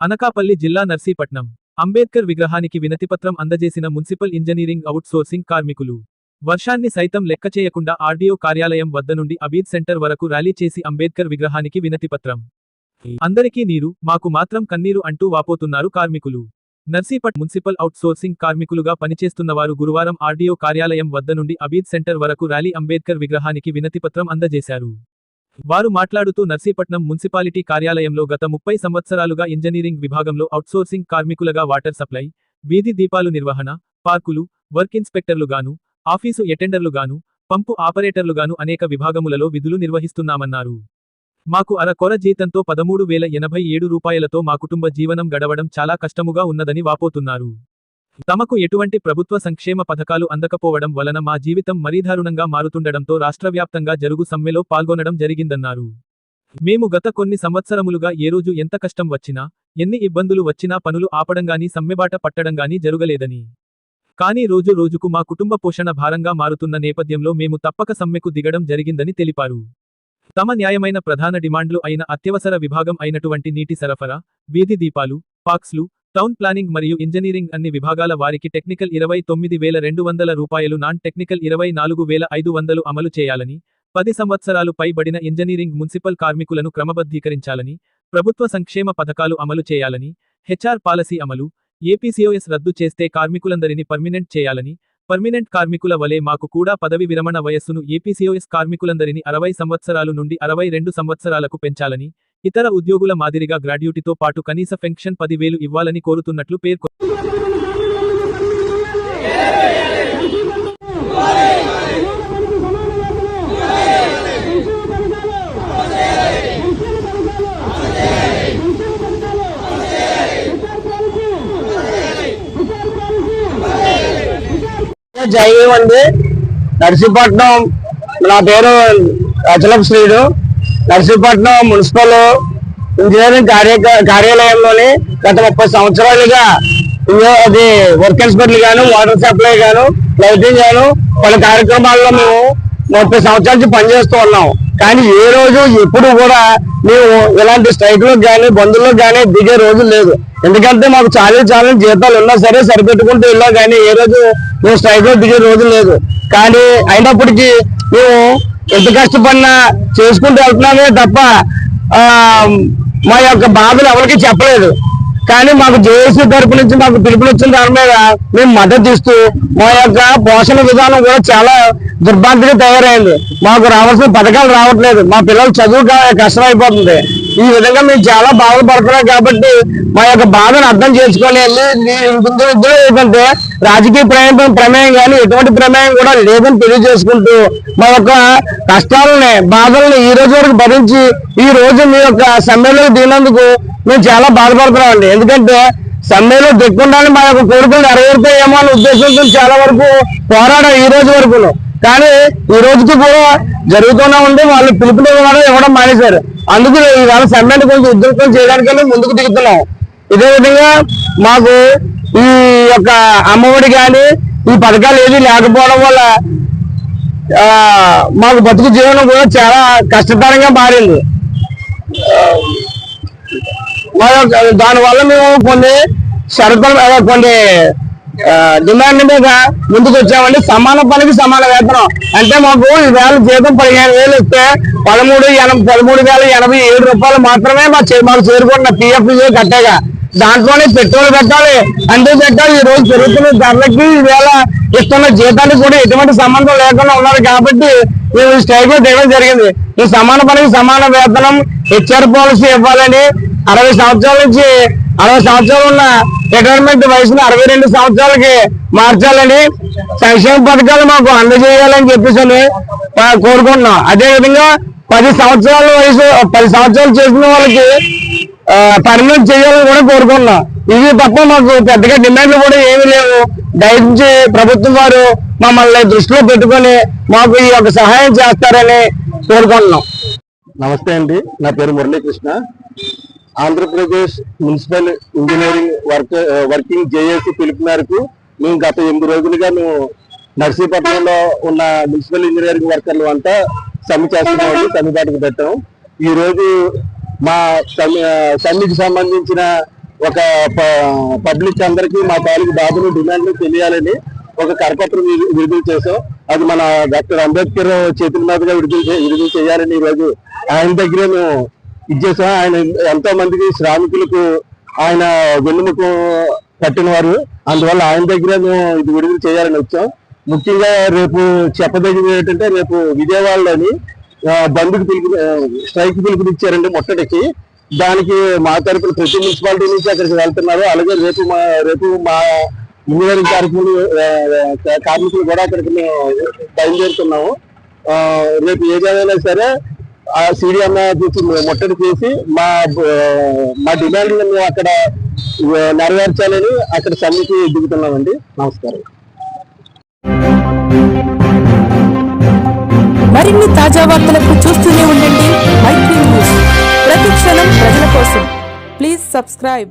అనకాపల్లి జిల్లా నర్సీపట్నం. అంబేద్కర్ విగ్రహానికి వినతిపత్రం అందజేసిన మున్సిపల్ ఇంజనీరింగ్ అవుట్సోర్సింగ్ కార్మికులు. వర్షాన్ని సైతం లెక్క చేయకుండా ఆర్డీఓ కార్యాలయం వద్ద నుండి అబీద్ సెంటర్ వరకు ర్యాలీ చేసి అంబేద్కర్ విగ్రహానికి వినతిపత్రం. అందరికీ నీరు మాకు మాత్రం కన్నీరు అంటూ వాపోతున్నారు కార్మికులు. నర్సీపట్ మున్సిపల్ అవుట్సోర్సింగ్ కార్మికులుగా పనిచేస్తున్నవారు గురువారం ఆర్డీఓ కార్యాలయం వద్ద నుండి అబీద్ సెంటర్ వరకు ర్యాలీ అంబేద్కర్ విగ్రహానికి వినతిపత్రం అందజేశారు. వారు మాట్లాడుతూ నర్సీపట్నం మున్సిపాలిటీ కార్యాలయంలో గత ముప్పై సంవత్సరాలుగా ఇంజనీరింగ్ విభాగంలో అవుట్సోర్సింగ్ కార్మికులుగా వాటర్ సప్లై వీధి దీపాలు నిర్వహణ పార్కులు వర్క్ ఇన్స్పెక్టర్లుగాను ఆఫీసు ఎటెండర్లుగాను పంపు ఆపరేటర్లుగాను అనేక విభాగములలో విధులు నిర్వహిస్తున్నామన్నారు. మాకు అర కొర జీతంతో పదమూడు వేల ఎనభై ఏడు రూపాయలతో మా కుటుంబ జీవనం గడవడం చాలా కష్టముగా ఉన్నదని వాపోతున్నారు. తమకు ఎటువంటి ప్రభుత్వ సంక్షేమ పథకాలు అందకపోవడం వలన మా జీవితం మరీదారుణంగా మారుతుండడంతో రాష్ట్రవ్యాప్తంగా జరుగు సమ్మెలో పాల్గొనడం జరిగిందన్నారు. మేము గత కొన్ని సంవత్సరములుగా ఏ రోజు ఎంత కష్టం వచ్చినా ఎన్ని ఇబ్బందులు వచ్చినా పనులు ఆపడంగాని సమ్మెబాట పట్టడంగాని జరుగలేదని. కానీ రోజు రోజుకు మా కుటుంబ పోషణ భారంగా మారుతున్న నేపథ్యంలో మేము తప్పక సమ్మెకు దిగడం జరిగిందని తెలిపారు. తమ న్యాయమైన ప్రధాన డిమాండ్లు అయిన అత్యవసర విభాగం అయినటువంటి నీటి సరఫరా వీధి దీపాలు పాక్స్లు టౌన్ ప్లానింగ్ మరియు ఇంజనీరింగ్ అన్ని విభాగాల వారికి టెక్నికల్ ఇరవై తొమ్మిది వేల రెండు వందల రూపాయలు నాన్ టెక్నికల్ ఇరవై నాలుగు వేల ఐదు వందలు అమలు చేయాలని పది సంవత్సరాలు పైబడిన ఇంజనీరింగ్ మున్సిపల్ కార్మికులను క్రమబద్ధీకరించాలని ప్రభుత్వ సంక్షేమ పథకాలు అమలు చేయాలని హెచ్ఆర్ పాలసీ అమలు ఏపీసీఓఎస్ రద్దు చేస్తే కార్మికులందరినీ పర్మినెంట్ చేయాలని పర్మినెంట్ కార్మికుల వలె మాకు కూడా పదవి విరమణ వయస్సును ఏపీసీఓఎస్ కార్మికులందరినీ అరవై సంవత్సరాలు నుండి అరవై రెండు సంవత్సరాలకు పెంచాలని ఇతర ఉద్యోగుల మాదిరిగా గ్రాడ్యుటీతో పాటు కనీస పెన్షన్ పదివేలు ఇవ్వాలని కోరుతున్నట్లు పేర్కొ జై భీమ్ నర్సీపట్నం నా పేరు అచలం శ్రీడు. నర్సీపట్నం మున్సిపల్ ఇంజనీరింగ్ కార్య కార్యాలయంలోని గత ముప్పై సంవత్సరాలుగా అది వర్క్ ఇన్స్పెక్టర్ గాను వాటర్ సప్లై గాను లైటింగ్ గాను పలు కార్యక్రమాల్లో మేము ముప్పై సంవత్సరాల నుంచి పనిచేస్తూ ఉన్నాం. కానీ ఏ రోజు ఎప్పుడు కూడా మేము ఇలాంటి స్ట్రైక్లకు కానీ బంధువులకు కానీ దిగే రోజు లేదు. ఎందుకంటే మాకు చాలా చాలా జీతాలు ఉన్నా సరే సరిపెట్టుకుంటూ వెళ్ళాం కానీ ఏ రోజు మేము స్ట్రైక్లో దిగే రోజు లేదు. కానీ అయినప్పటికీ మేము ఎంత కష్టపడినా చేసుకుంటూ వెళ్తున్నామే తప్ప మా యొక్క బాధలు ఎవరికి చెప్పలేదు. కానీ మాకు జేఏసీ తరపు నుంచి మాకు పిలుపులు వచ్చిన దాని మీద మేము మద్దతు ఇస్తూ మా యొక్క పోషణ విధానం కూడా చాలా దుర్భాగ్యంగా తయారైంది. మాకు రావాల్సిన పథకాలు రావట్లేదు. మా పిల్లలు చదువు కష్టమైపోతుంది. కష్టం అయిపోతుంది ఈ విధంగా మీరు చాలా బాధపడుతున్నారు కాబట్టి మా యొక్క బాధను అర్థం చేసుకొని వెళ్ళి ఏంటంటే రాజకీయ ప్రమేయం ప్రమేయం కానీ ఎటువంటి ప్రమేయం కూడా లేదని తెలియజేసుకుంటూ మా యొక్క కష్టాలని బాధల్ని ఈ రోజు వరకు భరించి ఈ రోజు మీ యొక్క సమ్మెలో దిగినందుకు మేము చాలా బాధపడుతున్నామండి ఎందుకంటే సమ్మెలో దిక్కుండానే మా యొక్క కోరికలు నెరవేరుతాయేమో అనే ఉద్దేశంతో చాలా వరకు పోరాడాం ఈ రోజు వరకును. కానీ ఈ రోజుకి కూడా జరుగుతూనే ఉంది. వాళ్ళు పిలుపులు ఇవ్వడం ఇవ్వడం మానేశారు. అందుకు ఈవేళ సమ్మెను కొంచెం ఉద్యోగం చేయడానికని ముందుకు దిగుతున్నాం. ఇదే విధంగా మాకు ఈ యొక్క అమ్మఒడి కానీ ఈ పథకాలు ఏవి లేకపోవడం వల్ల మాకు బతుకు జీవనం కూడా చాలా కష్టతరంగా మారింది. దానివల్ల మేము కొన్ని షరతులు కొన్ని డిమాండ్ మీద ముందుకు వచ్చామండి. సమాన పనికి సమాన వేతనం. అంటే మాకు ఈవేళ జీతం పదిహేను వేలు ఇస్తే పదమూడు ఎనభై పదమూడు వేల ఎనభై ఏడు రూపాయలు మాత్రమే మా మాకు చేరుకుంటున్న. పిఎఫ్ కట్టేగా. దాంట్లోనే పెట్రోల్ పెట్టాలి అంతే పెట్టాలి. ఈ రోజు పెరుగుతున్న ధరలకి ఈవేళ ఇస్తున్న జీతానికి కూడా ఎటువంటి సంబంధం లేకుండా ఉన్నారు కాబట్టి మేము ఈ స్ట్రైక్లో చేయడం జరిగింది. ఈ సమాన పనికి సమాన వేతనం హెచ్ఆర్ పాలసీ ఇవ్వాలని అరవై సంవత్సరాల నుంచి అరవై సంవత్సరాలు ఉన్న రిటైర్మెంట్ వయసును అరవై రెండు సంవత్సరాలకి మార్చాలని సంక్షేమ పథకాలు మాకు అందజేయాలని చెప్పేసి అని, కోరుకుంటున్నాం. అదే విధంగా పది సంవత్సరాల వయసు పది సంవత్సరాలు చేసిన వాళ్ళకి పర్మనెంట్ చేయాలని కూడా కోరుకుంటున్నాం. ఇవి తప్ప మాకు పెద్దగా డిమాండ్లు కూడా ఏమీ లేవు. దయచేసి ప్రభుత్వం వారు మమ్మల్ని దృష్టిలో పెట్టుకొని మాకు ఈ యొక్క సహాయం చేస్తారని కోరుకుంటున్నాం. నమస్తే అండి. నా పేరు Muralikrishna. Andhra Pradesh municipal engineering work working JAC పిలుపు మేరకు మేము గత ఎనిమిది రోజులుగా మేము నర్సీపట్నంలో ఉన్న మున్సిపల్ ఇంజనీరింగ్ వర్కర్లు అంతా సమ్మె చేస్తున్నామని సమ్మెబాటుకు పెట్టాం. ఈ రోజు మా సమ్మెకి సంబంధించిన ఒక పబ్లిక్ అందరికీ మా తాలూకు బాధలు డిమాండ్లు తెలియాలని ఒక కరపత్రం విడుదల చేసాం అది మన డాక్టర్ అంబేద్కర్ చేతుల మీదుగా విడుదల విడుదల చేయాలని ఈ రోజు ఆయన దగ్గరే మేము ఇచ్చేసాం ఆయన ఎంతో మందికి శ్రామికులకు ఆయన గుండెముకు కట్టిన వారు అందువల్ల ఆయన దగ్గర మేము ఇది విడుదల చేయాలని వచ్చాం. ముఖ్యంగా రేపు చెప్పదగినది ఏంటంటే రేపు విజయవాడలోని బంధుకు పిలుపు స్ట్రైక్ పిలుపునిచ్చారండి ముట్టడికి దానికి మా తరపున ప్రతి మున్సిపాలిటీ నుంచి అక్కడికి వెళ్తున్నారు. అలాగే రేపు మా రేపు మా ఇంజనీరింగ్ కార్మికులు కార్మికులు కూడా అక్కడికి మేము బయలుదేరుతున్నాము. రేపు ఏదైనా సరే ఆ సీడీఎం చూసి ముట్టడి చేసి మా మా డిమాండ్ మేము అక్కడ నెరవేర్చాలని అక్కడ సమ్మెకి దిగుతున్నామండి. నమస్కారం. మరిన్ని తాజా వార్తలకు చూస్తూనే ఉండండి. మైత్రి న్యూస్. ప్రతి క్షణం ప్రజల కోసం. Please subscribe.